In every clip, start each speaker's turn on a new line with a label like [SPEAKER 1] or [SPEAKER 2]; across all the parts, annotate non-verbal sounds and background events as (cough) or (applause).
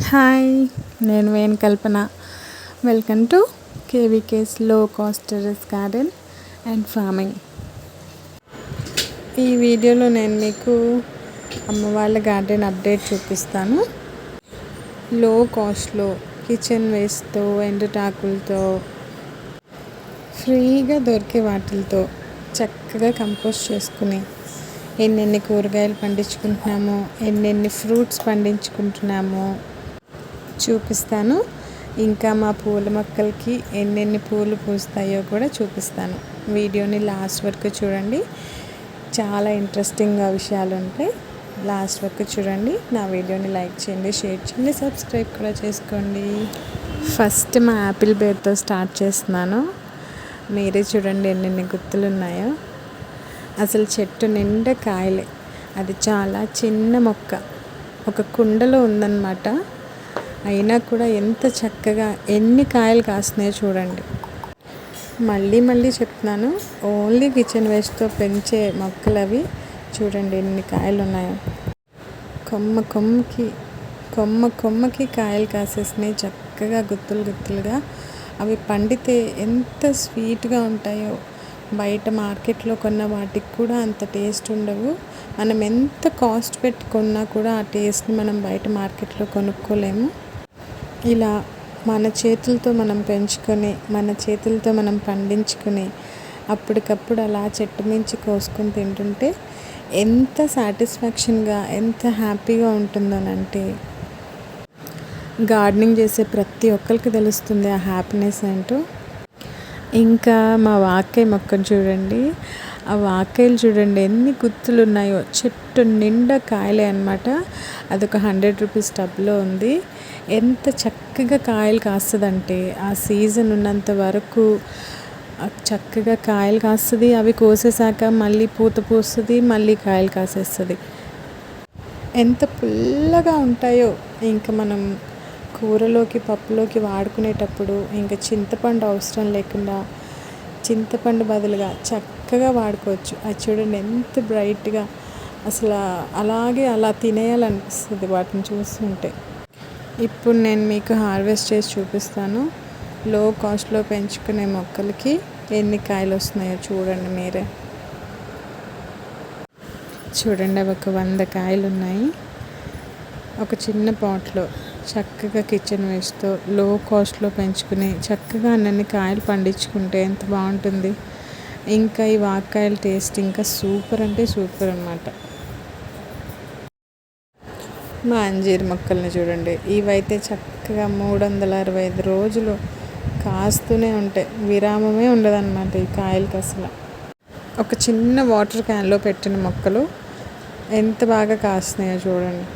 [SPEAKER 1] Hi నేను Venu Kalpana welcome to కేవీకేస్లో cost terrace garden and farming ఈ వీడియోలో నేను మీకు అమ్మ వాళ్ళ గార్డెన్ అప్డేట్ చూపిస్తాను లో కాస్ట్లో కిచెన్ వేస్ట్తో ఎండుటాకులతో ఫ్రీగా దొరికే వాటిలతో చక్కగా కంపోస్ట్ చేసుకుని ఎన్నెన్ని కూరగాయలు పండించుకుంటున్నామో ఎన్నెన్ని ఫ్రూట్స్ పండించుకుంటున్నామో చూపిస్తాను. ఇంకా మా పూల మొక్కలకి ఎన్నెన్ని పూలు పూస్తాయో కూడా చూపిస్తాను. వీడియోని లాస్ట్ వరకు చూడండి. చాలా ఇంట్రెస్టింగ్గా విషయాలు ఉంటాయి. లాస్ట్ వరకు చూడండి. నా వీడియోని లైక్ చేయండి షేర్ చేయండి సబ్స్క్రైబ్ కూడా చేసుకోండి. ఫస్ట్ మా యాపిల్ బేర్తో స్టార్ట్ చేస్తున్నాను. మీరే చూడండి ఎన్నెన్ని గుత్తులు ఉన్నాయో అసలు చెట్టు నిండా కాయలే. అది చాలా చిన్న మొక్క. ఒక కుండలో ఉందన్నమాట. అయినా కూడా ఎంత చక్కగా ఎన్ని కాయలు కాస్తున్నాయో చూడండి. మళ్ళీ మళ్ళీ చెప్తున్నాను ఓన్లీ కిచెన్ వేస్ట్తో పెంచే మొక్కలు అవి చూడండి ఎన్ని కాయలు ఉన్నాయో కొమ్మ కొమ్మకి కొమ్మ కొమ్మకి కాయలు కాసేసినాయి చక్కగా గుత్తులు గుత్తులుగా. అవి పండితే ఎంత స్వీట్గా ఉంటాయో. బయట మార్కెట్లో కొన్న వాటికి కూడా అంత టేస్ట్ ఉండవు. మనం ఎంత కాస్ట్ పెట్టి కొన్నా కూడా ఆ టేస్ట్ని మనం బయట మార్కెట్లో కొనుక్కోలేము. ఇలా మన చేతులతో మనం పెంచుకొని మన చేతులతో మనం పండించుకొని అప్పటికప్పుడు అలా చెట్టు మించి కోసుకొని తింటుంటే ఎంత సాటిస్ఫాక్షన్గా ఎంత హ్యాపీగా ఉంటుందనంటే గార్డెనింగ్ చేసే ప్రతి ఒక్కరికి తెలుస్తుంది ఆ హ్యాపీనెస్ ఏంటో. ఇంకా మా వాకై మొక్కను చూడండి. ఆ వాకాయలు చూడండి ఎన్ని గుత్తులు ఉన్నాయో చెట్టు నిండా కాయలే అనమాట అదొక హండ్రెడ్ రూపీస్ టబ్లో ఉంది. ఎంత చక్కగా కాయలు కాస్తుందంటే ఆ సీజన్ ఉన్నంత వరకు చక్కగా కాయలు కాస్తుంది అవి కోసేసాక మళ్ళీ పూత పూస్తుంది మళ్ళీ కాయలు కాసేస్తుంది. ఎంత పుల్లగా ఉంటాయో. ఇంకా మనం కూరలోకి పప్పులోకి వాడుకునేటప్పుడు ఇంకా చింతపండు అవసరం లేకుండా చింతపండు బదులుగా చక్కగా వాడుకోవచ్చు. అది చూడండి ఎంత బ్రైట్గా అసలు అలాగే అలా తినేయాలనిపిస్తుంది వాటిని చూస్తుంటే. ఇప్పుడు నేను మీకు హార్వెస్ట్ చేసి చూపిస్తాను. లో కాస్ట్లో పెంచుకునే మొక్కలకి ఎన్ని కాయలు వస్తున్నాయో చూడండి మీరే. చూడండి అవి ఒక వంద కాయలు ఉన్నాయి ఒక చిన్న పాట్లో చక్కగా కిచెన్ వేస్ట్తో లో కాస్ట్లో పెంచుకుని చక్కగా అన్నీ కాయలు పండించుకుంటే ఎంత బాగుంటుంది. ఇంకా ఈ వాకాయల టేస్ట్ ఇంకా సూపర్ అంటే సూపర్ అనమాట మా అంజీర్ మొక్కల్ని చూడండి. ఇవైతే చక్కగా మూడు వందల అరవై ఐదు రోజులు కాస్తూనే ఉంటాయి. విరామమే ఉండదన్నమాట ఈ కాయలకి అసలు. ఒక చిన్న వాటర్ క్యాన్లో పెట్టిన మొక్కలు ఎంత బాగా కాస్తున్నాయో చూడండి.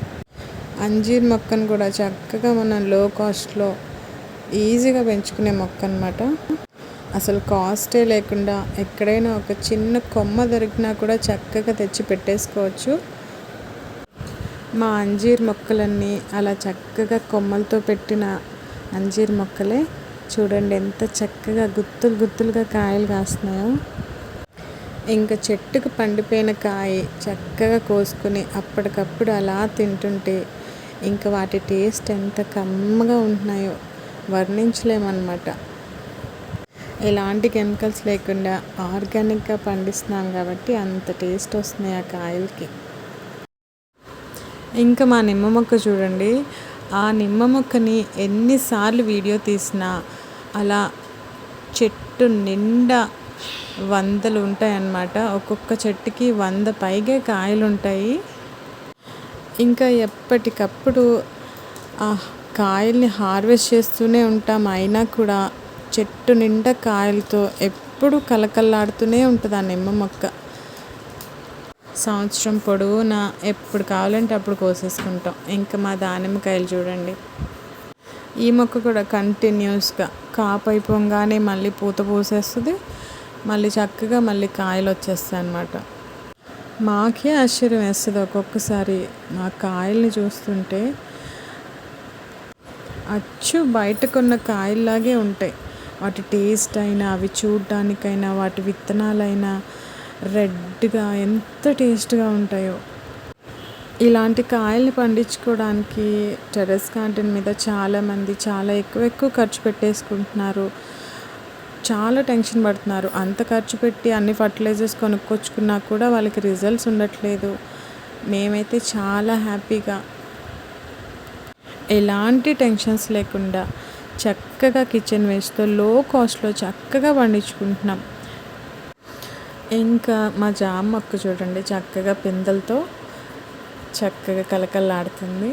[SPEAKER 1] అంజీర్ మొక్కను కూడా చక్కగా మనం లో కాస్ట్లో ఈజీగా పెంచుకునే మొక్క అనమాట అసలు కాస్టే లేకుండా ఎక్కడైనా ఒక చిన్న కొమ్మ దొరికినా కూడా చక్కగా తెచ్చి పెట్టేసుకోవచ్చు. మా అంజీర్ మొక్కలన్నీ అలా చక్కగా కొమ్మలతో పెట్టిన అంజీర్ మొక్కలే చూడండి ఎంత చక్కగా గుత్తులు గుత్తులుగా కాయలు కాస్తున్నాయో. ఇంకా చెట్టుకు పండిపోయిన కాయ చక్కగా కోసుకుని అప్పటికప్పుడు అలా తింటుంటే ఇంకా వాటి టేస్ట్ ఎంత కమ్మగా ఉంటున్నాయో వర్ణించలేమన్నమాట. ఎలాంటి కెమికల్స్ లేకుండా ఆర్గానిక్గా పండిస్తున్నాం కాబట్టి అంత టేస్ట్ వస్తున్నాయి ఆ కాయలకి. ఇంకా మా నిమ్మ మొక్క చూడండి. ఆ నిమ్మ మొక్కని ఎన్నిసార్లు వీడియో తీసినా అలా చెట్టు నిండా వందలు ఉంటాయన్నమాట. ఒక్కొక్క చెట్టుకి వంద పైగా కాయలు ఉంటాయి ఇంకా ఎప్పటికప్పుడు ఆ కాయల్ని హార్వెస్ట్ చేస్తూనే ఉంటాం. అయినా కూడా చెట్టు నిండా కాయలతో ఎప్పుడు కలకల్లాడుతూనే ఉంటుంది ఆ నిమ్మ మొక్క. సంవత్సరం పొడవునా ఎప్పుడు కావాలంటే అప్పుడు కోసేసుకుంటాం. ఇంకా మా దానిమ్మకాయలు చూడండి. ఈ మొక్క కూడా కంటిన్యూస్గా కాపు అయిపోగానే మళ్ళీ పూత పూసేస్తుంది. మళ్ళీ చక్కగా మళ్ళీ కాయలు వచ్చేస్తాయి అన్నమాట మాకే ఆశ్చర్యం వేస్తుంది ఒక్కొక్కసారి. మా కాయల్ని చూస్తుంటే అచ్చు బయటకున్న కాయల్లాగే ఉంటాయి. వాటి టేస్ట్ అయినా అవి చూడటానికైనా వాటి విత్తనాలైనా రెడ్గా ఎంత టేస్ట్గా ఉంటాయో. ఇలాంటి కాయల్ని పండించుకోవడానికి టెర్రస్ గార్డెన్ మీద చాలామంది చాలా ఎక్కువ ఎక్కువ ఖర్చు పెట్టేసుకుంటున్నారు. చాలా టెన్షన్ పడుతున్నారు. అంత ఖర్చు పెట్టి అన్ని ఫర్టిలైజర్స్ కొనుక్కొచ్చుకున్నా కూడా వాళ్ళకి రిజల్ట్స్ ఉండట్లేదు. మేమైతే చాలా హ్యాపీగా. ఎలాంటి టెన్షన్స్ లేకుండా చక్కగా కిచెన్ వేస్ట్తో లో కాస్ట్లో చక్కగా పండించుకుంటున్నాం ఇంకా మా జామ మొక్క చూడండి చక్కగా పిందెలతో చక్కగా కలకల్లాడుతుంది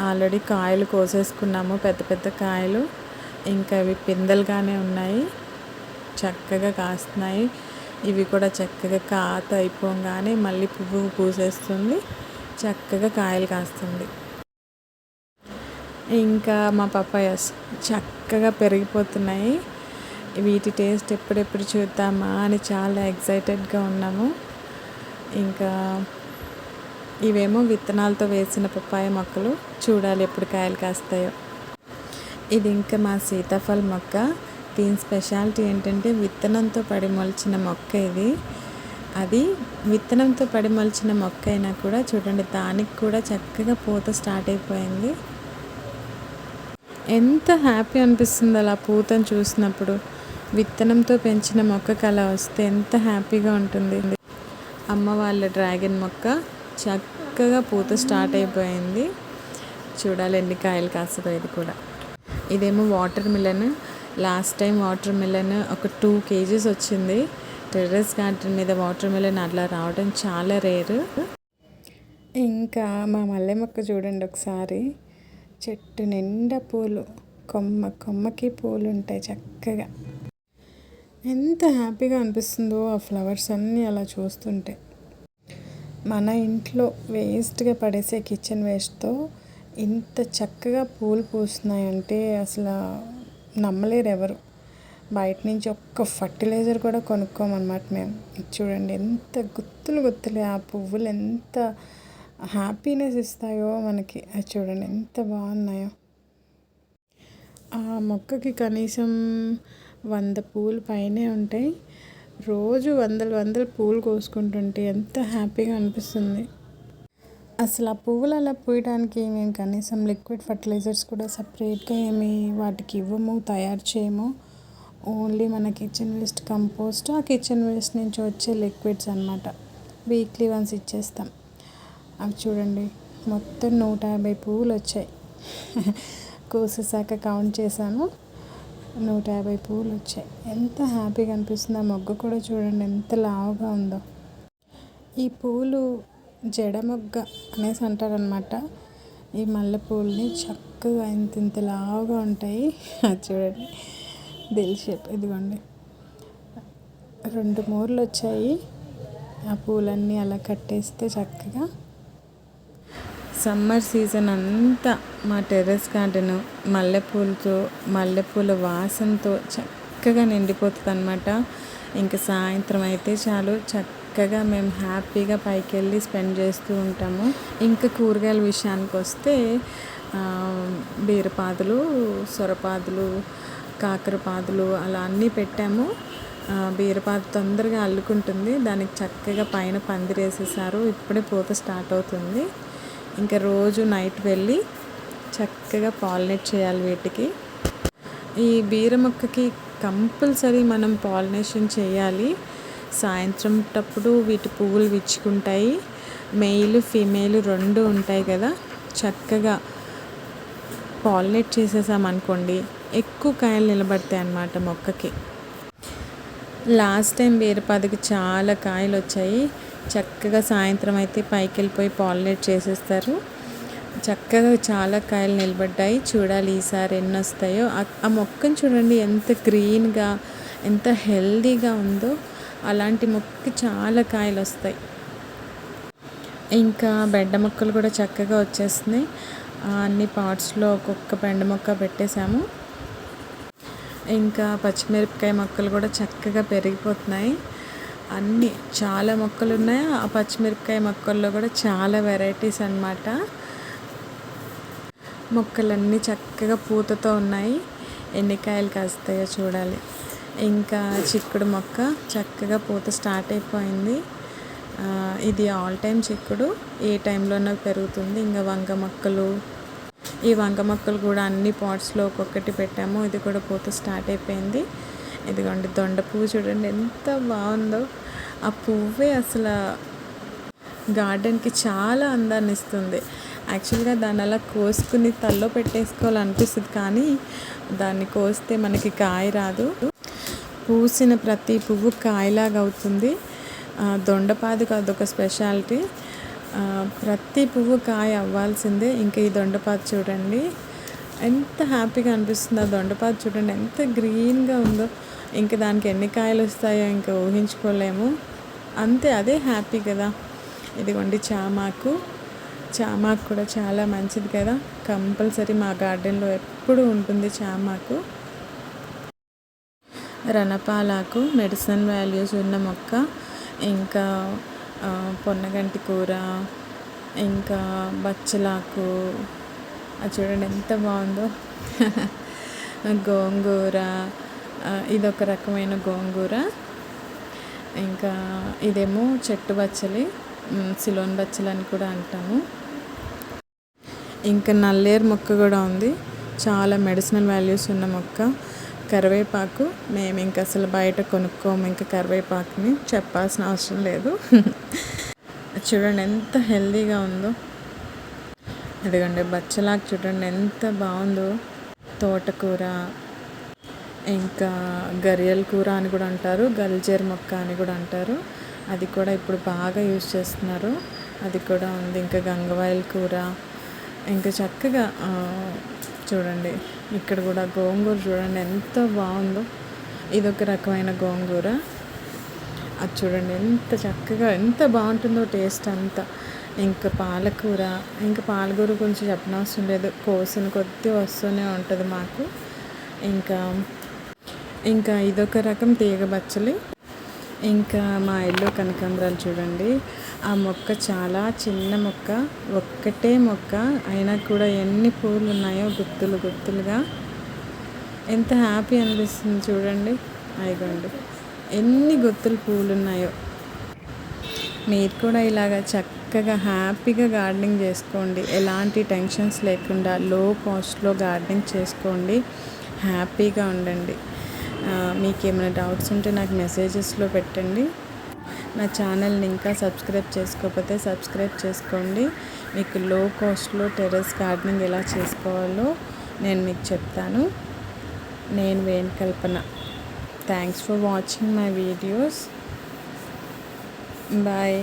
[SPEAKER 1] ఆల్రెడీ కాయలు కోసేసుకున్నాము పెద్ద పెద్ద కాయలు. ఇంకా ఇవి పిందెలుగానే ఉన్నాయి. చక్కగా కాస్తున్నాయి. ఇవి కూడా చక్కగా కాత అయిపోగానే మళ్ళీ పువ్వు పూసేస్తుంది. చక్కగా కాయలు కాస్తుంది. ఇంకా మా పపాయస్ చక్కగా పెరిగిపోతున్నాయి. వీటి టేస్ట్ ఎప్పుడెప్పుడు చూద్దామా అని చాలా ఎక్సైటెడ్గా ఉన్నాము. ఇంకా ఇవేమో విత్తనాలతో వేసిన పప్పాయ మొక్కలు. చూడాలి ఎప్పుడు కాయలు కాస్తాయో. ఇది ఇంకా మా సీతాఫల మొక్క. దీని స్పెషాలిటీ ఏంటంటే విత్తనంతో పడి మొలిచిన మొక్క ఇది. అది విత్తనంతో పడి మొలిచిన మొక్క అయినా కూడా చూడండి దానికి కూడా చక్కగా పూత స్టార్ట్ అయిపోయింది. ఎంత హ్యాపీ అనిపిస్తుంది అలా పూతను చూసినప్పుడు. విత్తనంతో పెంచిన మొక్కకు అలా వస్తే ఎంత హ్యాపీగా ఉంటుంది. అమ్మ వాళ్ళ డ్రాగన్ మొక్క చక్కగా పూత స్టార్ట్ అయిపోయింది. చూడాలి ఎన్ని కాయలు ఇది కూడా. ఇదేమో watermelon. Last time watermelon ఒక టూ కేజీస్ వచ్చింది. టెర్రస్ గార్డెన్ మీద వాటర్ మిలన్ అట్లా రావడం చాలా రేరు. ఇంకా మా మల్లె మొక్క చూడండి ఒకసారి. చెట్టు నిండా పూలు కొమ్మ కొమ్మకి పూలు ఉంటాయి చక్కగా. ఎంత హ్యాపీగా అనిపిస్తుందో ఆ ఫ్లవర్స్ అన్నీ అలా చూస్తుంటే. మన ఇంట్లో వేస్ట్గా పడేసే కిచెన్ వేస్ట్తో ఇంత చక్కగా పూలు పూస్తున్నాయంటే అసలు నమ్మలేరు ఎవరు. బయట నుంచి ఒక్క ఫర్టిలైజర్ కూడా కొనుక్కోమన్నమాట మేము. చూడండి ఎంత గుత్తులు గుత్తులు ఆ పువ్వులు ఎంత హ్యాపీనెస్ ఇస్తాయో మనకి. అది చూడండి ఎంత బాగున్నాయో. ఆ మొక్కకి కనీసం వంద పూలు పైనే ఉంటాయి. రోజు వందలు వందలు పూలు కోసుకుంటుంటే ఎంత హ్యాపీగా అనిపిస్తుంది. అసలు ఆ పువ్వులు అలా పూయడానికి మేము కనీసం లిక్విడ్ ఫర్టిలైజర్స్ కూడా సపరేట్గా ఏమి వాటికి ఇవ్వము తయారు చేయము. ఓన్లీ మన కిచెన్ వేస్ట్ కంపోస్ట్ ఆ కిచెన్ వేస్ట్ నుంచి వచ్చే లిక్విడ్స్ అనమాట వీక్లీ వన్స్ ఇచ్చేస్తాం. అవి చూడండి మొత్తం నూట యాభై పువ్వులు వచ్చాయి. (laughs) కోసేసాక కౌంట్ చేశాను నూట యాభై పూలు వచ్చాయి. ఎంత హ్యాపీగా అనిపిస్తుంది ఆ మొగ్గ కూడా చూడండి ఎంత లావుగా ఉందో. ఈ పూలు జడ మొగ్గ అనేసి అంటారనమాట ఈ మల్లెపూలని చక్కగా ఇంత ఇంత లావుగా ఉంటాయి. (laughs) అది చూడండి. దిల్ షేప్ ఇదిగోండి. రెండు మూరలు వచ్చాయి ఆ పూలన్నీ అలా కట్టేస్తే చక్కగా సమ్మర్ సీజన్ అంతా మా టెర్రస్ గార్డెన్ మల్లెపూలతో మల్లెపూల వాసనతో చక్కగా నిండిపోతుంది అనమాట ఇంకా సాయంత్రం అయితే చాలు. చక్క చక్కగా మేము హ్యాపీగా పైకి వెళ్ళి స్పెండ్ చేస్తూ ఉంటాము. ఇంకా కూరగాయల విషయానికి వస్తే బీరపాదులు సొరపాదులు కాకరపాదులు అలా అన్నీ పెట్టాము. బీరపాదు తొందరగా అల్లుకుంటుంది. దానికి చక్కగా పైన పందిరేసేసారు ఇప్పుడే పూత స్టార్ట్ అవుతుంది. ఇంకా రోజు నైట్ వెళ్ళి చక్కగా పాలినేట్ చేయాలి వీటికి. ఈ బీర మొక్కకి కంపల్సరీ మనం పాలినేషన్ చేయాలి. సాయంత్రం టప్పుడు వీటి పువ్వులు విచ్చుకుంటాయి. మెయిల్ ఫీమేల్ రెండు ఉంటాయి కదా. చక్కగా పాలినేట్ చేసేసామనుకోండి ఎక్కువ కాయలు నిలబడతాయి అన్నమాట మొక్కకి. లాస్ట్ టైం బీరపాదకి చాలా కాయలు వచ్చాయి. చక్కగా సాయంత్రం అయితే పైకి వెళ్ళిపోయి పాలినేట్ చేసేస్తారు. చక్కగా చాలా కాయలు నిలబడ్డాయి. చూడాలి ఈసారి ఎన్ని వస్తాయో. ఆ మొక్కను చూడండి ఎంత గ్రీన్గా ఎంత హెల్దీగా ఉందో. అలాంటి మొక్కకి చాలా కాయలు వస్తాయి. ఇంకా బెండ మొక్కలు కూడా చక్కగా వచ్చేస్తున్నాయి. అన్ని పార్ట్స్లో ఒక్కొక్క బెండ మొక్క పెట్టేశాము. ఇంకా పచ్చిమిరపకాయ మొక్కలు కూడా చక్కగా పెరిగిపోతున్నాయి. అన్నీ చాలా మొక్కలు ఉన్నాయి? ఆ పచ్చిమిరపకాయ మొక్కల్లో కూడా చాలా వెరైటీస్ అనమాట మొక్కలన్నీ చక్కగా పూతతో ఉన్నాయి. ఎన్ని కాయలు కాస్తాయో చూడాలి. ఇంకా చిక్కుడు మొక్క చక్కగా పూత స్టార్ట్ అయిపోయింది. ఇది ఆల్ టైం చిక్కుడు ఏ టైంలోనో పెరుగుతుంది. ఇంకా వంగ మొక్కలు ఈ వంగ మొక్కలు కూడా అన్ని పాట్స్లో ఒక్కొక్కటి పెట్టాము. ఇది కూడా పూత స్టార్ట్ అయిపోయింది. ఇదిగోండి దొండ పువ్వు చూడండి ఎంత బాగుందో. ఆ పువ్వే అసలు గార్డెన్కి చాలా అందాన్ని ఇస్తుంది. యాక్చువల్గా దాన్ని అలా కోసుకుని తల్లో పెట్టేసుకోవాలనిపిస్తుంది కానీ దాన్ని కోస్తే మనకి కాయ రాదు. పూసిన ప్రతి పువ్వు కాయలాగా అవుతుంది. ఆ, దొండపాది కాదు ఒక స్పెషాలిటీ. ప్రతి పువ్వు కాయ అవ్వాల్సిందే. ఇంకా ఈ దొండపాది చూడండి. ఎంత హ్యాపీగా అనిపిస్తుంది ఆ దొండపాది చూడండి. ఎంత గ్రీన్గా ఉందో. ఇంకా దానికి ఎన్ని కాయలు వస్తాయో ఇంకా ఊహించుకోలేము. అంతే అదే హ్యాపీ కదా. ఇదిగోండి చామాకు. చామాకు కూడా చాలా మంచిది కదా. కంపల్సరీ మా గార్డెన్లో ఎప్పుడూ ఉంటుంది చామాకు. రణపాలాకు మెడిసిన్ వాల్యూస్ ఉన్న మొక్క ఇంకా పొన్నగంటి కూర ఇంకా బచ్చలాకు. అది చూడండి ఎంత బాగుందో. (laughs) గోంగూర ఇదొక రకమైన గోంగూర. ఇంకా ఇదేమో చెట్టు బచ్చలి సిలోన్ బచ్చలి అని కూడా అంటాము. ఇంకా నల్లేరు మొక్క కూడా ఉంది. చాలా మెడిసినల్ వాల్యూస్ ఉన్న మొక్క. కరివేపాకు. మేము ఇంకా అసలు బయట కొనుక్కోము ఇంకా కరివేపాకుని. చెప్పాల్సిన అవసరం లేదు. చూడండి ఎంత హెల్దీగా ఉందో. ఎందుకంటే బచ్చలాకు చూడండి ఎంత బాగుందో. తోటకూర ఇంకా గరియల కూర అని కూడా అంటారు గల్జేర్ మొక్క అని కూడా అంటారు. అది కూడా ఇప్పుడు బాగా యూజ్ చేస్తున్నారు. అది కూడా ఉంది ఇంకా గంగవాయల కూర. ఇంకా చక్కగా చూడండి. ఇక్కడ కూడా గోంగూర చూడండి ఎంత బాగుందో. ఇదొక రకమైన గోంగూర. అది చూడండి ఎంత చక్కగా ఎంత బాగుంటుందో టేస్ట్ అంతా. ఇంకా పాలకూర ఇంకా పాలకూర గురించి చెప్పనవసరం లేదు. కోసిన కొద్ది వస్తూనే ఉంటుంది మాకు. ఇంకా ఇంకా ఇదొక రకం తీగ బచ్చలి. ఇంకా మా ఇల్లు కనకాంబరాలు చూడండి. ఆ మొక్క చాలా చిన్న మొక్క ఒక్కటే మొక్క. అయినా కూడా ఎన్ని పూలు ఉన్నాయో గుత్తులు గుత్తులుగా. ఎంత హ్యాపీ అనిపిస్తుంది చూడండి. అయిగోండి. ఎన్ని గుత్తులు పూలు ఉన్నాయో మీరు కూడా ఇలాగ చక్కగా హ్యాపీగా గార్డెనింగ్ చేసుకోండి. ఎలాంటి టెన్షన్స్ లేకుండా లో కాస్ట్లో గార్డెనింగ్ చేసుకోండి. హ్యాపీగా ఉండండి. మీకు ఏమైనా డౌట్స్ ఉంటే నాకు మెసేజెస్లో పెట్టండి. నా ఛానల్ని ఇంకా సబ్స్క్రైబ్ చేసుకోకపోతే సబ్స్క్రైబ్ చేసుకోండి. మీకు లో కాస్ట్లో టెర్రస్ గార్డెనింగ్ ఎలా చేసుకోవాలో నేను మీకు చెప్తాను. నేను Venu Kalpana thanks for watching my videos. Bye.